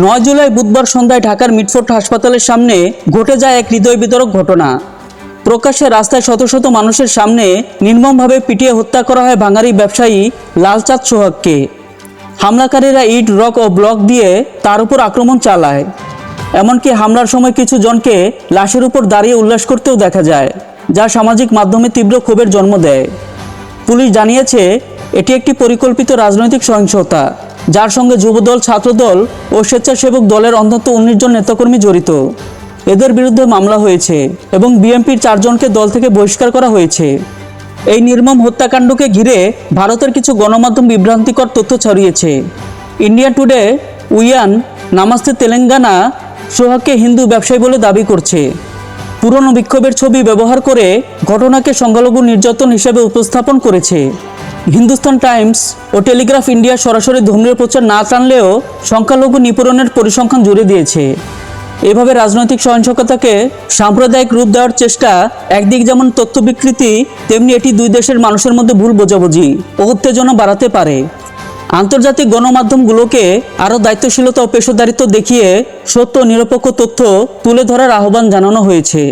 নয় জুলাই বুধবার সন্ধ্যায় ঢাকার মিটফোর্ট হাসপাতালের সামনে ঘটে যায় এক হৃদয় বিতরক ঘটনা। প্রকাশ্যে রাস্তায় শত শত মানুষের সামনে নির্মমভাবে পিটিয়ে হত্যা করা হয় বাঙালি ব্যবসায়ী লালচাঁদ সোহাগকে। হামলাকারীরা ইট, রক ও ব্লক দিয়ে তার উপর আক্রমণ চালায়। এমনকি হামলার সময় কিছু জনকে লাশের উপর দাঁড়িয়ে উল্লাস করতেও দেখা যায়, যা সামাজিক মাধ্যমে তীব্র ক্ষোভের জন্ম দেয়। পুলিশ জানিয়েছে এটি একটি পরিকল্পিত রাজনৈতিক সহিংসতা, যার সঙ্গে যুবদল, ছাত্রদল ও স্বেচ্ছাসেবক দলের অন্তত উনিশ জন নেতাকর্মী জড়িত। এদের বিরুদ্ধে মামলা হয়েছে এবং বিএনপির চারজনকে দল থেকে বহিষ্কার করা হয়েছে। এই নির্মম হত্যাকাণ্ডকে ঘিরে ভারতের কিছু গণমাধ্যম বিভ্রান্তিকর তথ্য ছড়িয়েছে। ইন্ডিয়া টুডে উইয়ান নামাস্তে তেলেঙ্গানা সোহাগকে হিন্দু ব্যবসায়ী বলে দাবি করছে। পুরনো বিক্ষোভের ছবি ব্যবহার করে ঘটনাকে সংখ্যালঘু নির্যাতন হিসেবে উপস্থাপন করেছে। হিন্দুস্তান টাইমস ও টেলিগ্রাফ ইন্ডিয়া সরাসরি ধর্মীয় প্রচার না টানলেও সংখ্যালঘু নিপূরণের পরিসংখ্যান জুড়ে দিয়েছে। এভাবে রাজনৈতিক সহিংসতাকে সাম্প্রদায়িক রূপ দেওয়ার চেষ্টা, একদিক যেমন তথ্য বিকৃতি তেমনি এটি দুই দেশের মানুষের মধ্যে ভুল বোঝাবুঝি ও উত্তেজনা বাড়াতে পারে। আন্তর্জাতিক গণমাধ্যমগুলোকে আরও দায়িত্বশীলতা ও পেশাদারিত্ব দেখিয়ে সত্য নিরপেক্ষ তথ্য তুলে ধরার আহ্বান জানানো হয়েছে।